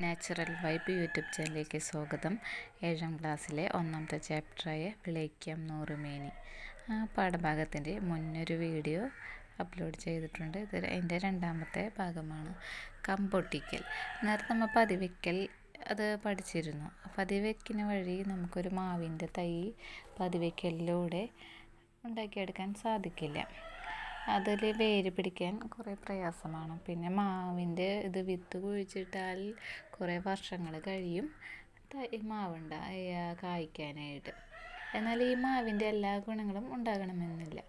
Natural vibe YouTube ചാനലിലേക്ക് സ്വാഗതം. ഏഴാം ക്ലാസ്സിലെ ഒന്നാമത്തെ ചാപ്റ്ററായ വിളയിക്കാം നൂറുമേനി. ആ പാഠഭാഗത്തിന്റെ മുന്നൊരു വീഡിയോ അപ്ലോഡ് ചെയ്തിട്ടുണ്ട്. ഇത് അതിന്റെ രണ്ടാമത്തെ ഭാഗമാണ്. കമ്പൊട്ടിക്കൽ. നേരത്തെ നമ്മൾ പതിവയ്ക്കൽ അത് പഠിച്ചിരുന്നു. പതിവയ്ക്കുന്ന വഴി നമുക്കൊരു മാവിന്റെ തൈ പതിവയ്ക്കലിലൂടെ ഉണ്ടാക്കിയെടുക്കാൻ സാധിക്കില്ല. അതിൽ വേര് പിടിക്കാൻ കുറേ പ്രയാസമാണ്. പിന്നെ മാവിന്റെ ഇത് വിത്ത് കുഴിച്ചിട്ടാൽ കുറേ വർഷങ്ങൾ കഴിയും. തൈ മാവുണ്ട കായ്ക്കാനായിട്ട്. എന്നാൽ ഈ മാവിന്റെ എല്ലാ ഗുണങ്ങളും ഉണ്ടാകണമെന്നില്ല.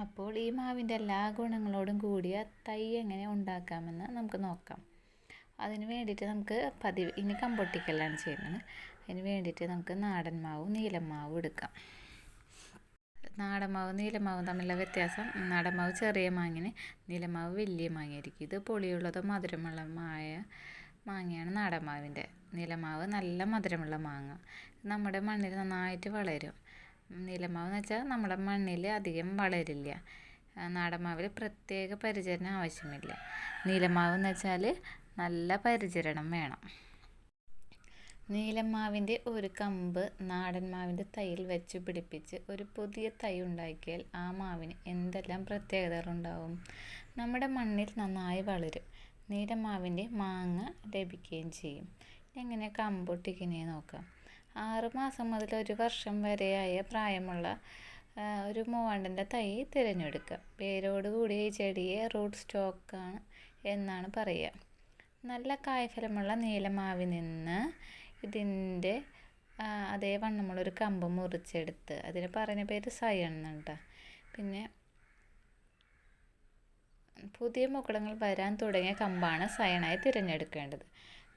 അപ്പോൾ ഈ മാവിന്റെ എല്ലാ ഗുണങ്ങളോടും കൂടിയ തൈ എങ്ങനെ ഉണ്ടാക്കാമെന്ന് നമുക്ക് നോക്കാം. അതിന് വേണ്ടിയിട്ട് നമുക്ക് പതിവ് ഇനി കമ്പൊട്ടിക്കലാണ് ചെയ്യുന്നത്. അതിന് വേണ്ടിയിട്ട് നമുക്ക് നാടൻ മാവും നീലം മാവും എടുക്കാം. നാടൻ മാവ് നീലമാവും തമ്മിലുള്ള വ്യത്യാസം. നാടൻ മാവ് ചെറിയ മാങ്ങിന് നീലമാവ് വലിയ മാങ്ങയായിരിക്കും. ഇത് മധുരമുള്ള മായ മാങ്ങയാണ് നാടൻ മാവിന്റെ നീലമാവ് നല്ല മധുരമുള്ള മാങ്ങ. നമ്മുടെ മണ്ണിൽ നന്നായിട്ട് വളരും. നീലമാവ് എന്ന് വെച്ചാൽ നമ്മുടെ മണ്ണിൽ അധികം വളരില്ല. നാടൻ മാവിൽ പ്രത്യേക പരിചരണം ആവശ്യമില്ല. നീലമാവ് എന്ന് വെച്ചാൽ നല്ല പരിചരണം വേണം. നീലമാവിന്റെ ഒരു കമ്പ് നാടൻ മാവിന്റെ തൈയിൽ വെച്ച് പിടിപ്പിച്ച് ഒരു പുതിയ തൈ ഉണ്ടാക്കിയാൽ ആ മാവിന് എന്തെല്ലാം പ്രത്യേകതകളുണ്ടാവും നമ്മുടെ മണ്ണിൽ നന്നായി വളരും. നീലമാവിന്റെ മാങ്ങ ലഭിക്കുകയും ചെയ്യും. എങ്ങനെ കമ്പൊട്ടിക്കണേ നോക്കാം. ആറ് മാസം മുതൽ ഒരു വർഷം വരെയായ പ്രായമുള്ള ഒരു മൂവാണ്ടന്റെ തൈ തിരഞ്ഞെടുക്കുക പേരോട് കൂടിയ ഈ ചെടിയെ റൂട്ട് സ്റ്റോക്കാണ് എന്നാണ് പറയുക. നല്ല കായ്ഫലമുള്ള നീലമാവിൽ നിന്ന് ഇതിന്റെ അതേ വണ്ണമുള്ളൊരു കമ്പ് മുറിച്ചെടുത്ത് അതിന് പറഞ്ഞ പേര് സയൺ കേട്ടോ പിന്നെ പുതിയ മുകുളങ്ങൾ വരാൻ തുടങ്ങിയ കമ്പാണ് സയണായി തിരഞ്ഞെടുക്കേണ്ടത്.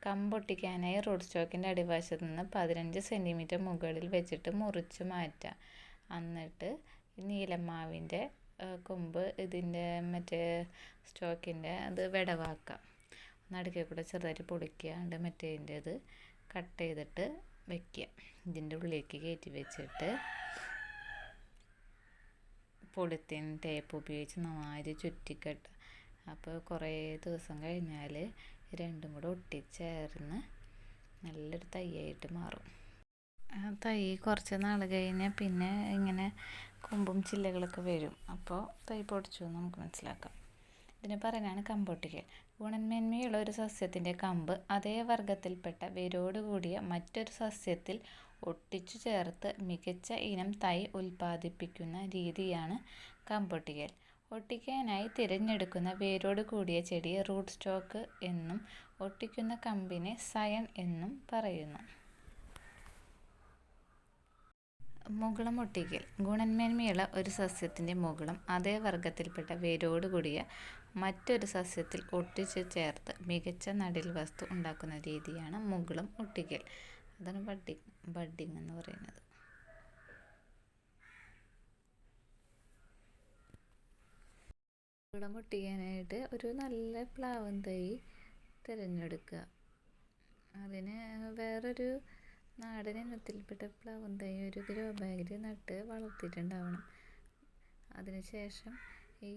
കമ്പൊട്ടിക്കാനായി റോഡ് സ്റ്റോക്കിന്റെ അടിവശത്ത് നിന്ന് പതിനഞ്ച് സെന്റിമീറ്റർ മുകളിൽ വെച്ചിട്ട് മുറിച്ച് മാറ്റാം. എന്നിട്ട് നീലമാവിന്റെ കൊമ്പ് ഇതിന്റെ മറ്റേ സ്റ്റോക്കിന്റെ അത് വിടവാക്കാം. നടുക്കെ കൂടെ ചെറുതായിട്ട് പൊളിക്കുക മറ്റേതിന്റെ അത് കട്ട് ചെയ്തിട്ട് വെക്കുക ഇതിന്റെ ഉള്ളിലേക്ക് കയറ്റി വെച്ചിട്ട് പൊളിത്തീൻ ടേപ്പ് ഉപയോഗിച്ച് നന്നായി ചുറ്റിക്കെട്ടുക അപ്പോൾ കുറേ ദിവസം കഴിഞ്ഞാൽ രണ്ടും കൂടെ ഒട്ടിച്ചേർന്ന് നല്ലൊരു തൈയായിട്ട് മാറും. ആ തൈ കുറച്ച് നാൾ കഴിഞ്ഞാൽ പിന്നെ ഇങ്ങനെ കൊമ്പും ചില്ലകളൊക്കെ വരും. അപ്പോൾ തൈ പൊടിച്ചു നമുക്ക് മനസ്സിലാക്കാം. ഇതിന് പറയാനാണ് കമ്പൊട്ടിക്കൽ. ഗുണന്മേന്മയുള്ള ഒരു സസ്യത്തിന്റെ കമ്പ് അതേ വർഗത്തിൽപ്പെട്ട വേരോടുകൂടിയ മറ്റൊരു സസ്യത്തിൽ ഒട്ടിച്ചു ചേർത്ത് മികച്ച ഇനം തൈ ഉൽപ്പാദിപ്പിക്കുന്ന രീതിയാണ് കമ്പൊട്ടിക്കൽ. ഒട്ടിക്കാനായി തിരഞ്ഞെടുക്കുന്ന വേരോട് കൂടിയ ചെടിയെ റൂട്ട് സ്റ്റോക്ക് എന്നും ഒട്ടിക്കുന്ന കമ്പിനെ സയൺ എന്നും പറയുന്നു. മുകുളം ഒട്ടിക്കൽ ഗുണന്മേന്മയുള്ള ഒരു സസ്യത്തിന്റെ മുകുളം അതേ വർഗത്തിൽപ്പെട്ട വേരോടുകൂടിയ മറ്റൊരു സസ്യത്തിൽ ഒട്ടിച്ച് ചേർത്ത് മികച്ച നടീൽ വസ്തു ഉണ്ടാക്കുന്ന രീതിയാണ് മുകുളം ഒട്ടിക്കൽ. അതാണ് ബഡ്ഡിങ് ബഡ്ഡിങ് എന്ന് പറയുന്നത്. മുകുളം ഒട്ടിക്കാനായിട്ട് ഒരു നല്ല പ്ലാവൻ തൈ തിരഞ്ഞെടുക്കുക. അതിന് വേറൊരു നാടൻ ഇനത്തിൽപ്പെട്ട പ്ലാവൻ തൈ ഒരു ഗ്രോ ബാഗിൽ നട്ട് വളർത്തിയിട്ടുണ്ടാവണം. അതിനുശേഷം ഈ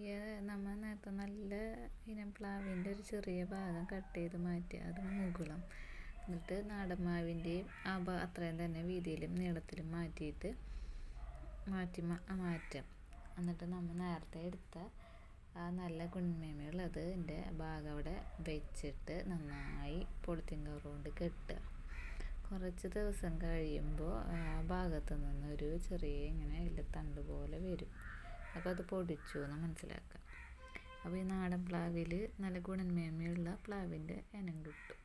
നമ്മൾ നേരത്തെ നല്ല ഇനം പ്ലാവിന്റെ ഒരു ചെറിയ ഭാഗം കട്ട് ചെയ്ത് മാറ്റി അത് മുകുളം. എന്നിട്ട് നാടൻ മാവിന്റെയും ആ അത്രയും തന്നെ വീതിയിലും നീളത്തിലും മാറ്റിയിട്ട് മാറ്റി മാറ്റാം. എന്നിട്ട് നമ്മൾ നേരത്തെ എടുത്ത ആ നല്ല ഗുണമേന്മയുള്ളത് എന്റെ ഭാഗം അവിടെ വെച്ചിട്ട് നന്നായി പൊളിത്തിൻ കവർ കൊണ്ട് കെട്ടുക. കുറച്ച് ദിവസം കഴിയുമ്പോൾ ആ ഭാഗത്ത് നിന്നൊരു ചെറിയ ഇങ്ങനെ ഇലത്തണ്ട് പോലെ വരും. അപ്പോൾ അത് പൊടിച്ചു എന്ന് മനസ്സിലാക്കാം. അപ്പോൾ ഈ നാടൻ പ്ലാവിൽ നല്ല ഗുണമേന്മയുള്ള പ്ലാവിന്റെ ഇനം കിട്ടും.